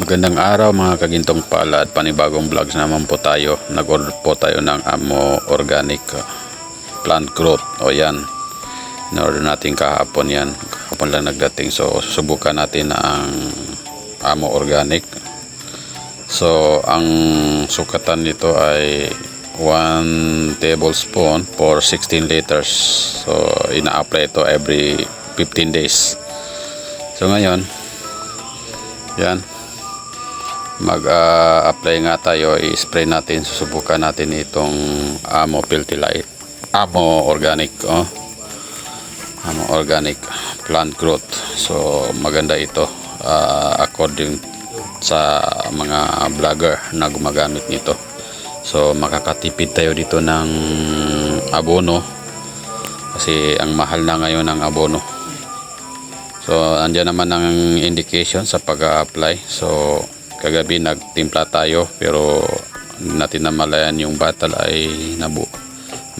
Magandang araw mga kagintong palad, panibagong vlogs naman po tayo. Nag-order po tayo ng Amo Organic uh, Plant Growth. O yan, in-order natin kahapon yan. Kahapon lang nagdating. So, susubukan natin ang Amo Organic. So, ang sukatan nito ay 1 tablespoon for 16 liters. So, ina-apply ito every 15 days. So, ngayon, yan, mag-apply nga tayo, i-spray natin, susubukan natin itong Amo Filtilite, Amo Organic, oh. Amo Organic Plant Growth. So, maganda ito ah, according sa mga vlogger na gumagamit nito. So, makakatipid tayo dito ng abono kasi ang mahal na ngayon ng abono. So, andyan naman ang indication sa pag-apply. So, kagabi nagtimpla tayo pero natin namalayan yung batal ay nabu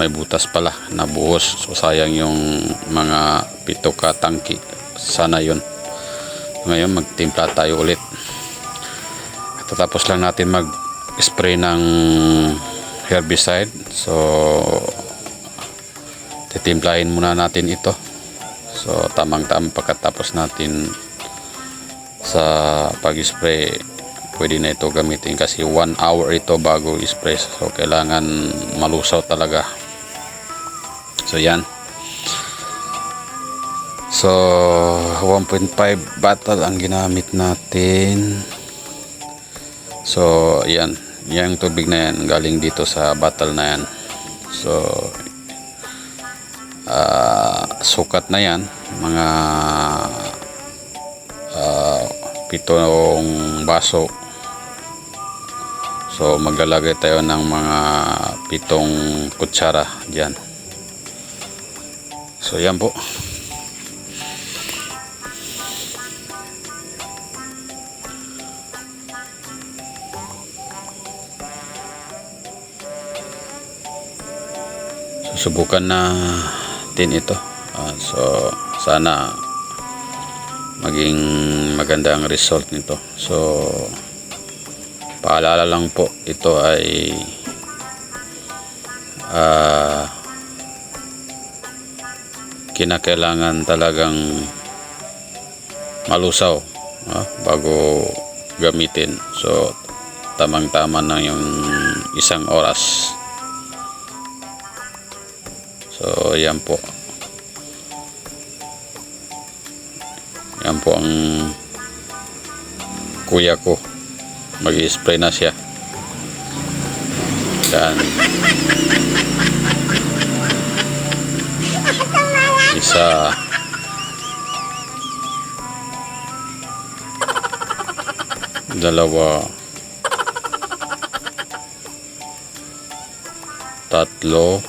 may butas pala nabuhos. So sayang yung mga pito ka tangki. Sana yun. Ngayon magtimpla tayo ulit. Tatapos lang natin mag spray ng herbicide. So titimplahin muna natin ito. So tamang tamang pagkatapos natin sa pag-spray pwede na ito gamitin kasi 1 hour ito bago i-spray so kailangan malusaw talaga. So yan. So 1.5 bottle ang ginamit natin. So yan. Yung tubig na yan. Galing dito sa bottle na yan. So ah, sukat na yan. Mga ah, pitong baso So maglalagay tayo ng mga pitong kutsara dyan. So yan po. Susubukan na din ito. Ah, so sana maging maganda ang result nito. So paalala lang po ito ay ah kinakailangan talagang malusaw ah, bago gamitin. So tamang tama na yung isang oras. So yan po. Yan po ang kuya ko mag spray na siya. Yan. Isa. Dalawa. Tatlo.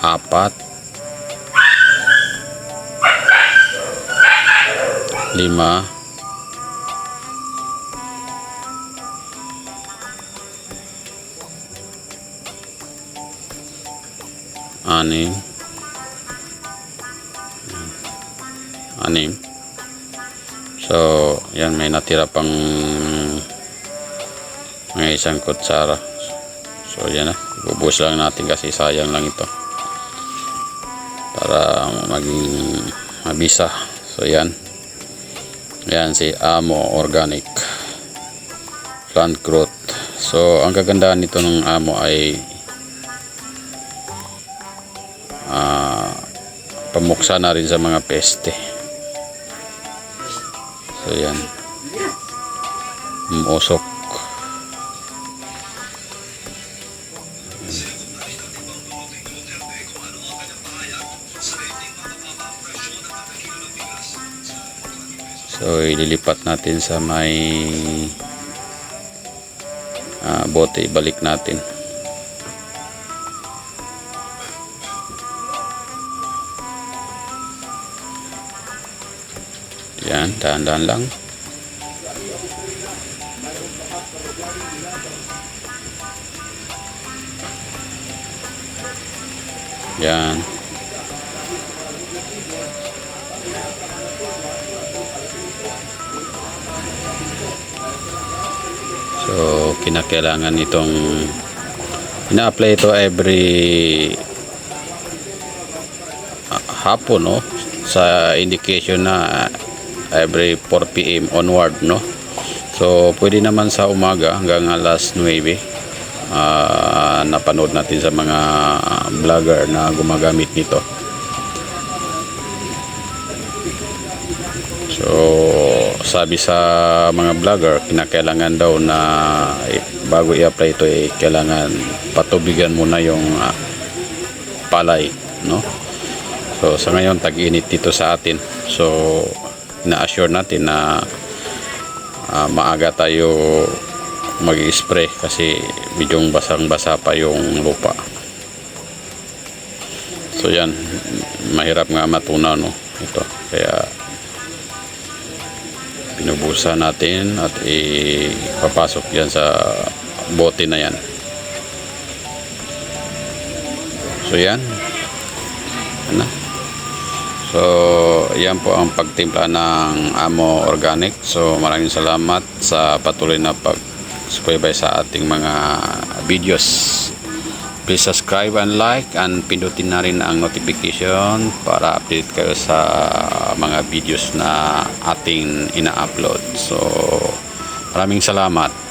Apat lima. Anim anim so yan may natira pang may isang kutsara. So yan na. Bubus lang natin kasi sayang lang ito. Para maging mabisa. So yan yan si Amo Organic Plant Growth. So ang kagandahan nito ng Amo ay ah, pamuksa na rin sa mga peste. So yan. Umusok so ililipat natin sa may ah, bote ibalik natin Yan, dahan-dahan lang. Yan. So, kinakailangan itong ina-apply ito every hapon, no? Sa indication na every 4 p.m. onward, no? So, pwede naman sa umaga hanggang alas 9. Ah, napanood natin sa mga vlogger na gumagamit nito. So, sabi sa mga vlogger, kinakailangan daw na bago i-apply ito, eh, kailangan patubigan muna yung ah, palay, no? So, sa ngayon, tag-init dito sa atin. So, na-assure natin na ah, maaga tayo mag-spray kasi medyo basang-basa pa yung lupa. So, yan. Mahirap nga matunaw, no? Ito. Kaya, pinubusa natin at ipapasok yan sa bote na yan. So yan. Ano so yan po ang pagtimpla ng Amo Organic. So maraming salamat sa patuloy na pag-subaybay sa ating mga videos please subscribe and like and pindutin na rin ang notification para update kayo sa mga videos na ating ina-upload. So, maraming salamat.